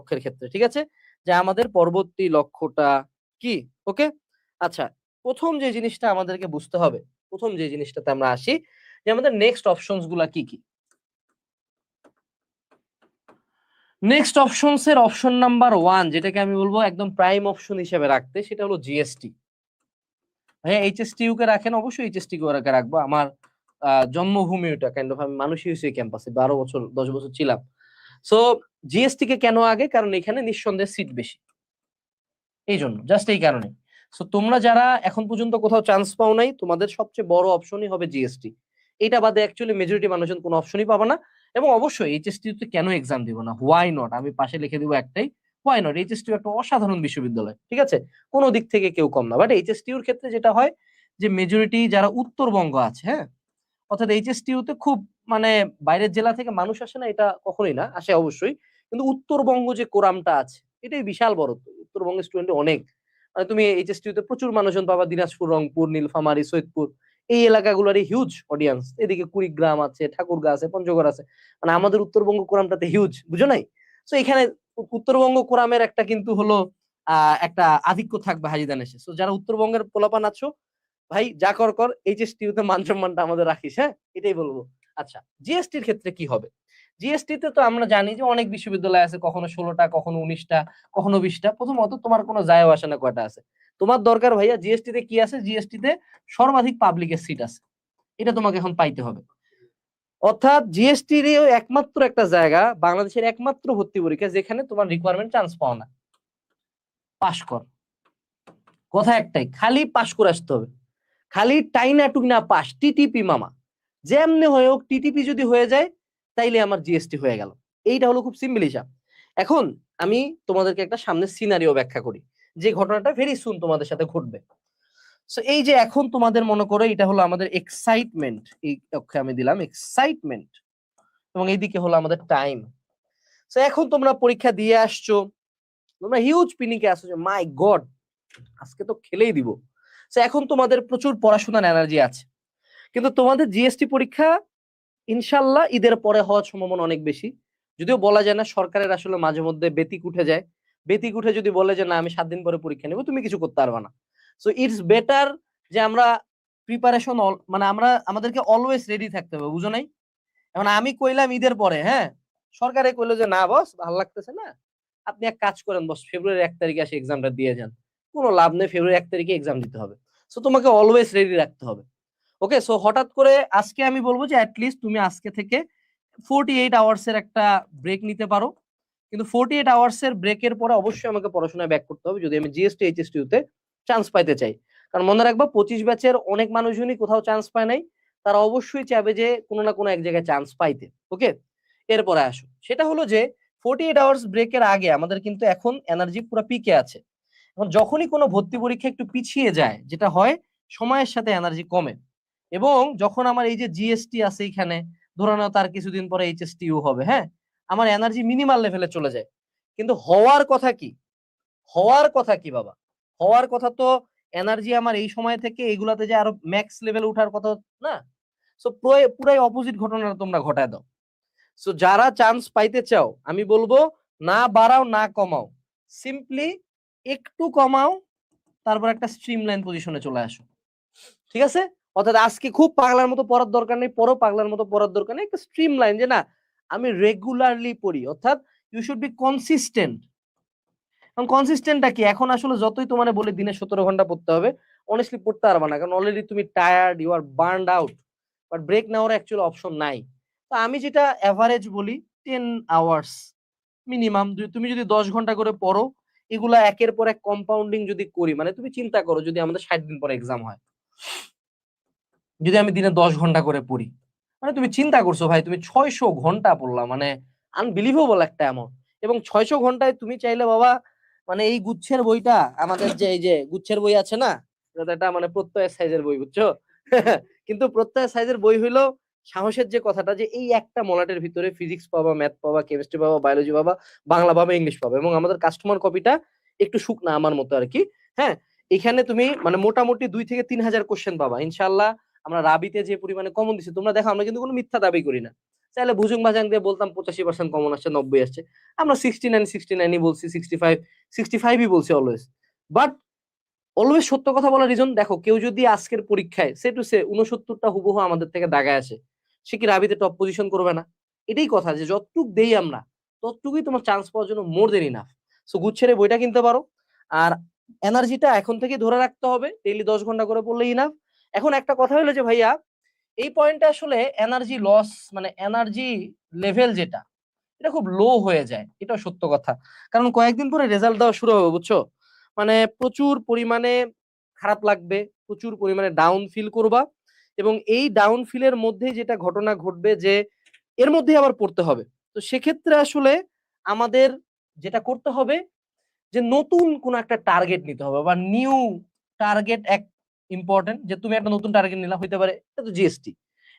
লক্ষ্যের ক্ষেত্রে, ঠিক আছে? যে আমাদের পরবর্তী লক্ষ্যটা কি? ওকে? আচ্ছা প্রথম যে জিনিসটা আমাদেরকে বুঝতে হবে, প্রথম যে জিনিসটাতে আমরা আসি, যে আমাদের নেক্সট অপশনসগুলা কি কি? নেক্সট অপশনস এর অপশন নাম্বার ওয়ান যেটাকে আমি বলব একদম প্রাইম অপশন হিসেবে রাখতে, সেটা হলো জিএসটি ভাইয়া এইচএসটিউ কে রাখেন, অবশ্যই এইচএসটি কে রাখব। আমার জন্মভূমি ওটা কাইন্ড অফ আমি মানুষই হয়েছি ক্যাম্পাসে বারো বছর, দশ বছর ছিলাম। সো জিএসটি কে কেন আগে? কারণ এখানে নিঃসন্দেহে সিট বেশি। এই জন্য জাস্ট এই কারণে সো তোমরা যারা এখন পর্যন্ত কোথাও চান্স পাও নাই, তোমাদের সবচেয়ে বড় অপশনই হবে জিএসটি এটা বাদে অ্যাকচুয়ালি মেজরিটি মানুষজন কোনো অপশনই পাবে না। এবং অবশ্যই এইচএসটি তে কেন এক্সাম দিব না? হোয়াই নট আমি পাশে লিখে দিব একটাই। হোয়াই নট এইচএসটি একটা অসাধারণ বিশ্ববিদ্যালয়, ঠিক আছে? কোনো দিক থেকে কেউ কম না। বাট এইচএসটিউর ক্ষেত্রে যেটা হয় যে মেজরিটি যারা উত্তরবঙ্গ আছে হ্যাঁ? অর্থাৎ এইচএসটিউতে খুব মানে বাইরের জেলা থেকে মানুষ আসে না, এটা কখনোই না, আসে অবশ্যই। কিন্তু উত্তরবঙ্গ যে কোরামটা আছে, এটাই বিশাল বড়। উত্তরবঙ্গের স্টুডেন্ট অনেক। মানে তুমি এইচএসটিউতে প্রচুর মানুষজন পাবা, দিনাজপুর, রংপুর, নীলফামারী, সৈয়দপুর। এই এলাকাগুলোরই হিউজ অডিয়েন্স এদিকে কুড়িগ্রাম আছে, ঠাকুরগা আছে, পঞ্চগড় আছে। মানে আমাদের উত্তরবঙ্গ কোরামটাতে হিউজ বুঝো নাই? তো এখানে উত্তরবঙ্গ কোরামের একটা কিন্তু হলো একটা আধিক্য থাকবে হাজিদান এসে তো যারা উত্তরবঙ্গের পোলাপান আছো, ভাই যা কর কর এইচএসটিউ তে মান সম্মানটা আমাদের রাখিস হ্যাঁ? এটাই বলব। আচ্ছা জিএসটির ক্ষেত্রে কি হবে? জিএসটি তে আমরা জানি যে অনেক বিশ্ববিদ্যালয় আছে, কখনো ষোলোটা, কখনো উনিশটা, কখনো বিশটা। প্রথমত তোমার কোনো যায় আসে না কয়টা আছে। তোমার দরকার ভাইয়া জিএসটি তে কি আছে? জিএসটি তে সর্বাধিক পাবলিকের সিট আছে। এটা তোমাকে এখন পাইতে হবে। অর্থাৎ জিএসটি একমাত্র একটা জায়গা, বাংলাদেশের একমাত্র ভর্তি পরীক্ষা, যেখানে তোমার রিকোয়ারমেন্ট চান্স পাও না। পাশ কর। কথা একটাই, খালি পাশ করে আসতে হবে। খালি টাইনা টুকনা পাস টিটিপি মামা। যেমনি হয়ে হোক টিটিপি যদি হয়ে যায়, তাইলে আমার জিএসটি হয়ে গেল। এইটা হলো খুব সিম্পল হিসাব। এখন আমি তোমাদেরকে একটা সামনে সিনারিও ব্যাখ্যা করি। যে ঘটনাটা ভেরি সুন তোমাদের সাথে ঘটবে। সো এই যে এখন তোমাদের মনে করো এটা হলো আমাদের এক্সাইটমেন্ট এই অক্ষে আমি দিলাম এক্সাইটমেন্ট এবং এইদিকে হলো আমাদের টাইম সো এখন তোমরা পরীক্ষা দিয়ে আসছো, তোমরা হিউজ পিনিকে আসছো যে মাই গড আজকে তো খেলেই দিব। সো এখন তোমাদের প্রচুর পড়াশোনার এনার্জি আছে। কিন্তু তোমাদের জিএসটি পরীক্ষা ইনশাল্লাহ ঈদের পরে হওয়ার সম্ভাবনা অনেক বেশি। যদিও বলা যায় না সরকারের আসলে মাঝে মধ্যে বেতিক উঠে যায়। বেতিক উঠে যদি বলে যে, না, আমি সাত দিন পরে পরীক্ষা নেব, তুমি কিছু করতে পারবে না। সো ইটস বেটার যে আমরা প্রিপারেশন মানে আমরা, আমাদেরকে অলওয়েজ রেডি থাকতে হবে, বুঝো নাই? এখন আমি কইলাম ঈদের পরে হ্যাঁ? সরকারে কইলো যে, না, বস, ভালো লাগতেছে না। আপনি এক কাজ করেন, বস ফেব্রুয়ারি এক তারিখে আসে এক্সামটা দিয়ে যান। কোনো লাভ নেই ফেব্রুয়ারি এক তারিখে এক্সাম দিতে হবে। সো তোমাকে অলওয়েজ রেডি রাখতে হবে। ওকে সো হঠাৎ করে আজকে আমি বলব যে অ্যাটলিস্ট তুমি আজকে থেকে ফোর্টি এইট আওয়ার্স এর একটা ব্রেক নিতে পারো। কিন্তু ফোর্টি এইট আওয়ার্স এর ব্রেকের পরে অবশ্যই আমাকে পড়াশোনায় ব্যাক করতে হবে, যদি আমি জিএসটি এইচএসটিউ তে চান্স পাইতে চাই। কারণ মনে রাখব, পঁচিশ ব্যাচের অনেক মানুষজনই কোথাও চান্স পায় নাই, তারা অবশ্যই চাইবে যে কোনো না কোনো এক জায়গায় চান্স পাইতে। ওকে এরপরে আসো। সেটা হলো যে ফোর্টি এইট আওয়ার্স ব্রেকের আগে আমাদের কিন্তু এখন এনার্জি পুরো পিকে আছে। এখন যখনই কোনো ভর্তি পরীক্ষা একটু পিছিয়ে যায়, যেটা হয়, সময়ের সাথে এনার্জি কমে। এবং যখন আমার এই যে জিএসটি আছে এখানে ধরে নাও তার কিছুদিন পরে এইচএসটিও হবে হ্যাঁ? আমার এনার্জি মিনিমাল লেভেলে চলে যায়। কিন্তু হওয়ার কথা কি? হওয়ার কথা কি বাবা? হওয়ার কথা তো এনার্জি আমার এই সময় থেকে এইগুলাতে যে আরও ম্যাক্স লেভেলে ওঠার কথা না? সো পুরাই অপোজিট ঘটনাটা তোমরা ঘটায় দাও। সো যারা চান্স পাইতে চাও, আমি বলব না বাড়াও, না কমাও। সিম্পলি একটু কমাও, তারপর একটা স্ট্রিমলাইন পজিশনে চলে আসো। ঠিক আছে? অর্থাৎ আজকে খুব পাগলার মতো পড়ার দরকার নেই, পরও পাগলার মতো পড়ার দরকার নেই, একটা স্ট্রিম লাইন যে না, আমি রেগুলারলি পড়ি। অর্থাৎ ইউ শুড বি কনসিস্টেন্ট এখন কনসিস্টেন্টটা কি? এখন আসলে যতই তোমার বলে দিনে সতেরো ঘণ্টা পড়তে হবে অনেস্টলি পড়তে পারবে না। কারণ অলরেডি তুমি tired you are burned out but break নেওয়ার অ্যাকচুয়াল অপশন নাই। তো আমি যেটা অ্যাভারেজ বলি টেন আওয়ার্স মিনিমাম তুমি যদি দশ ঘণ্টা করে পড়ো, এগুলা একের পর এক কম্পাউন্ডিং যদি করি মানে তুমি চিন্তা করো যদি আমাদের ষাট দিন পর এক্সাম হয়। যদি আমি দিনে দশ ঘণ্টা করে পড়ি। মানে তুমি চিন্তা করছ, ভাই, তুমি ছয়শো ঘণ্টা পড়লা মানে আনবিলিভেবল একটা অ্যামাউন্ট এবং ছয়শো ঘন্টায় তুমি চাইলে বাবা মানে এই গুচ্ছের বইটা, আমাদের যে এই যে গুচ্ছের বই আছে না এটা মানে প্রত্যয়ের সাইজের বই, বুঝছ? কিন্তু প্রত্যয় সাইজের বই হইল সাহসের যে কথাটা, যে এই একটা মলাটের ভিতরে ফিজিক্স পাবা ম্যাথ পাবা কেমিস্ট্রি পাবা বায়োলজি পাবা, বাংলা পাবা ইংলিশ পাবা, এবং আমাদের কাস্টমার কপিটা একটু শুকনা আমার মতো আর কি হ্যাঁ? এখানে তুমি মানে মোটামুটি দুই থেকে তিন হাজার কোশ্চেন পাবা ইনশাল্লাহ আমরা রাবিতে যে পরিমাণে কমন দিচ্ছি তোমরা দেখো, আমরা কিন্তু কোনো মিথ্যা দাবি করি না। চাইলে ভুজুং বাজাং দিয়ে বলতাম, পঁচাশি পার্সেন্ট কমন আসছে, নব্বই আসছে। আমরা সিক্সটি নাইন সিক্সটি নাইনই বলছি সিক্সটি ফাইভ সিক্সটি ফাইভই বলছি অলওয়েজ বাট অলওয়েজ সত্য কথা বলার রিজন দেখো, কেউ যদি আজকের পরীক্ষায় সে টু সে উনসত্তরটা হুবহু আমাদের থেকে দাগায় আসে, সে কি রাবিতে টপ পজিশন করবে না? এটাই কথা যে যতটুক দেই আমরা, ততটুকুই তোমার চান্স পাওয়ার জন্য মোর দেন ইনাফ সো গুচ্ছের বইটা কিনতে পারো। আর এনার্জিটা এখন থেকে ধরে রাখতে হবে ডেইলি দশ ঘণ্টা করে পড়লেই ইনাফ এখন একটা কথা হলো যে, ভাইয়া, এই পয়েন্টে আসলে এনার্জি লস মানে এনার্জি লেভেল যেটা, এটা খুব লো হয়ে যায়। এটা সত্য কথা। কারণ কয়েকদিন পরে রেজাল্ট দেওয়া শুরু হবে, বুঝছ? মানে প্রচুর পরিমাণে খারাপ লাগবে, প্রচুর পরিমাণে ডাউন ফিল করবা এবং এই ডাউন ফিলের মধ্যে যেটা ঘটনা ঘটবে যে, এর মধ্যে আবার পড়তে হবে। তো সেক্ষেত্রে আসলে আমাদের যেটা করতে হবে যে, নতুন কোন একটা টার্গেট নিতে হবে বা নিউ টার্গেট এক ইম্পর্টেন্ট যে তুমি একটা নতুন টার্গেট নিলা, হইতে পারে এটা তো জিএসটি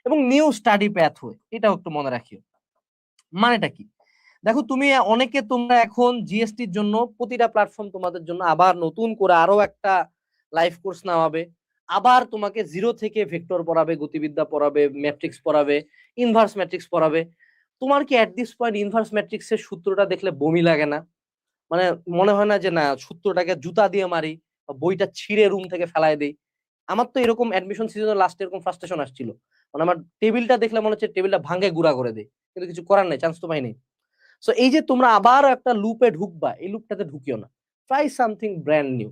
এবং নিউ স্টাডি প্যাথ হয়ে, এটাও একটু মনে রাখিও। মানেটা কি? দেখো, তুমি অনেকে তোমরা এখন জিএসটির জন্য প্রতিটা প্ল্যাটফর্ম তোমাদের জন্য আবার নতুন করে আরও একটা লাইভ কোর্স নেওয়াবে আবার তোমাকে জিরো থেকে ভেক্টর পড়াবে, গতিবিদ্যা পড়াবে ম্যাট্রিক্স পড়াবে ইনভার্স ম্যাট্রিক্স পড়াবে। তোমার কি অ্যাট দিস পয়েন্ট ইনভার্স ম্যাট্রিক্সের সূত্রটা দেখলে বমি লাগে না? মানে মনে হয় না যে না, সূত্রটাকে জুতা দিয়ে মারি বইটা ছিঁড়ে রুম থেকে ফেলায় দেই। আমার তো এরকম অ্যাডমিশন সিজনের লাস্টে এরকম ফ্রাস্ট্রেশন আসছিল। মানে আমার টেবিলটা দেখলে মনে হচ্ছে টেবিলটা ভাঙে গুড়া করে দেয়। কিন্তু কিছু করার নাই চান্স তো পাইনি সো এই যে তোমরা আবার একটা লুপে ঢুকবা, এই লুপটাতে ঢুকিও না। ট্রাই সামথিং ব্র্যান্ড নিউ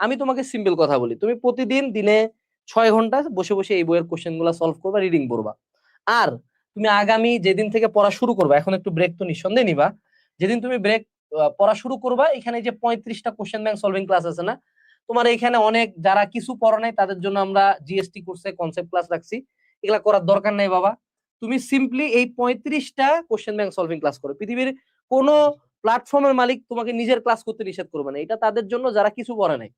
আমি তোমাকে সিম্পল কথা বলি, তুমি প্রতিদিন দিনে ছয় ঘণ্টা বসে বসে এই বইয়ের কোশ্চেনগুলা সলভ করবা রিডিং পড়বা। আর তুমি আগামী যেদিন থেকে পড়া শুরু করবা, এখন একটু ব্রেক তো নিঃসন্দেহে নিবা, যেদিন তুমি ব্রেক পড়া শুরু করবা, এখানে যে পঁয়ত্রিশটা কোশ্চেন ব্যাংক সলভিং ক্লাস আছে না তোমার এখানে অনেক যারা কিছু পড়া নাই, তাদের জন্য আমরা জিএসটি কোর্সে কনসেপ্ট ক্লাস রাখছি। এগুলা করার দরকার নাই বাবা। তুমি সিম্পলি এই পঁয়ত্রিশটা কোশ্চেন ব্যাংক সলভিং ক্লাস করো। পৃথিবীর কোনো প্ল্যাটফর্মের মালিক তোমাকে নিজের ক্লাস করতে নিষেধ করবে না। এটা তাদের জন্য যারা কিছু করে নাই,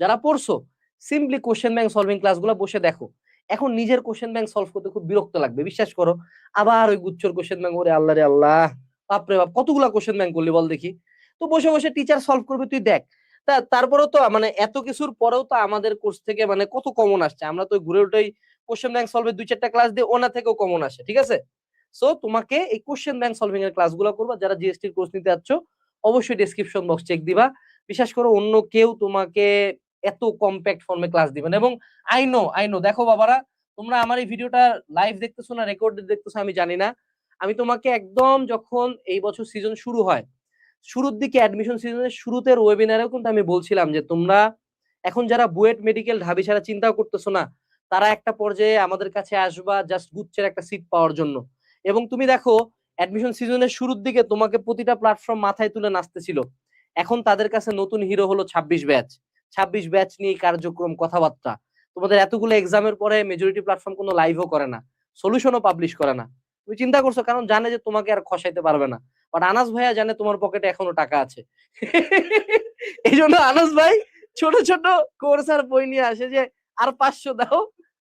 যারা পড়ছো সিম্পলি কোশ্চেন ব্যাংক সলভিং ক্লাসগুলো বসে দেখো। এখন নিজের কোশ্চেন ব্যাংক সলভ করতে খুব বিরক্ত লাগবে, বিশ্বাস করো। আবার ওই গুচ্ছর কোশ্চেন ব্যাংক ওরে আল্লাহ রে আল্লাহ, বাপরে বাপ, কতগুলা কোশ্চেন ব্যাংক করলি বল দেখি। তো বসে বসে টিচার সলভ করবে, তুই দেখ। তারপরেও তো মানে এত কিছুর পরেও তো আমাদের কোর্স থেকে মানে কত কমন আসছে? আমরা তো ঘুরে উঠেই কোশ্চেন ব্যাংক সলভের দুই চারটা ক্লাস দিয়ে ওনা থেকেও কমন আসে, ঠিক আছে? সো তোমাকে এই কোশ্চেন ব্যাংক সলভিং এর ক্লাসগুলো করবা, যারা জিএসটির কোর্স নিতে যাচ্ছ, অবশ্যই ডেসক্রিপশন বক্স চেক দিবা। বিশ্বাস করো, অন্য কেউ তোমাকে এত কম্প্যাক্ট ফর্মে ক্লাস দিবেন এবং আই নো আই নো দেখো বাবারা, তোমরা আমার এই ভিডিওটা লাইভ দেখতেছো না রেকর্ড দেখতেছো, আমি জানি না। আমি তোমাকে একদম যখন এই বছর সিজন শুরু হয় শুরুর দিকে অ্যাডমিশন সিজনের শুরুতে ওয়েবিনারেও কিন্তু আমি বলছিলাম যে, তোমরা এখন যারা বুয়েট মেডিকেল ঢাবি ছাড়া চিন্তাও করতেছো না, তারা একটা পর্যায়ে আমাদের কাছে আসবা জাস্ট গুচ্ছের একটা সিট পাওয়ার জন্য। এবং তুমি দেখো অ্যাডমিশন সিজনের শুরুর দিকে তোমাকে প্রতিটা প্ল্যাটফর্ম মাথায় তুলে নাচতেছিল। এখন তাদের কাছে নতুন হিরো হলো ছাব্বিশ ব্যাচ ছাব্বিশ ব্যাচ নিয়ে কার্যক্রম, কথাবার্তা। তোমাদের এতগুলো এক্সামের পরে মেজরিটি প্ল্যাটফর্ম কোনো লাইভও করে না। সলিউশনও পাবলিশ করে না। তুমি চিন্তা করছ, কারণ জানে যে তোমাকে আর খসাইতে পারবে না। বাট আনাস ভাইয়া জানে তোমার পকেটে এখনও টাকা আছে। এই জন্য আনাস ভাই ছোট ছোট কোর্স আর বই নিয়ে আসে যে, আর পাঁচশো দাও,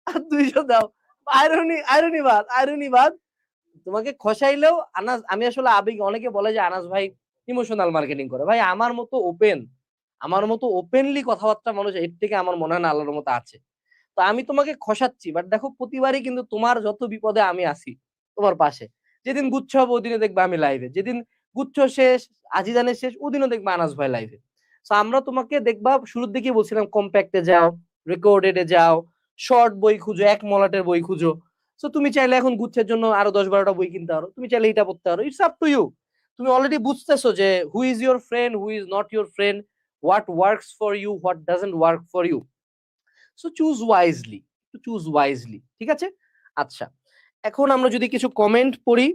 আর দুইশো দাও। আয়রনি আয়রনি বাদ আয়রনি বাদ। তোমাকে খসাইলেও আনাস আমি আসলে আবেগ, অনেকে বলে যে আনাস ভাই ইমোশনাল মার্কেটিং করে। ভাই, আমার মতো ওপেন আমার মতো ওপেনলি কথাবার্তা মানুষ এর থেকে আমার মনে হয় না আল্লাহর মতো আছে। তো আমি তোমাকে খসাচ্ছি বাট দেখো প্রতিবারই কিন্তু তোমার যত বিপদে আমি আসি তোমার পাশে। যেদিন গুচ্ছ হবে ওদিনে দেখবে আমি লাইভে যেদিন গুচ্ছ শেষ, আজিদানের শেষ, ওদিনও দেখবে আনাস ভাই লাইভে তো আমরা তোমাকে দেখবা, শুরুর দিকে বলছিলাম কম্প্যাক্টে যাও রেকর্ডেডে যাও শর্ট বই খুঁজো, এক মলাটের বই খুঁজো। সো তুমি চাইলে এখন গুচ্ছের জন্য আরও দশ বারোটা বই কিনতে পারো। তুমি চাইলে এটা পড়তে পারো। ইটস আপ টু ইউ তুমি অলরেডি বুঝতেছো যে who is your friend who is not your friend what works for you what doesn't work for you so choose wisely choose wisely ঠিক আছে? আচ্ছা। এখন আমরা যদি কিছু কমেন্ট পড়ি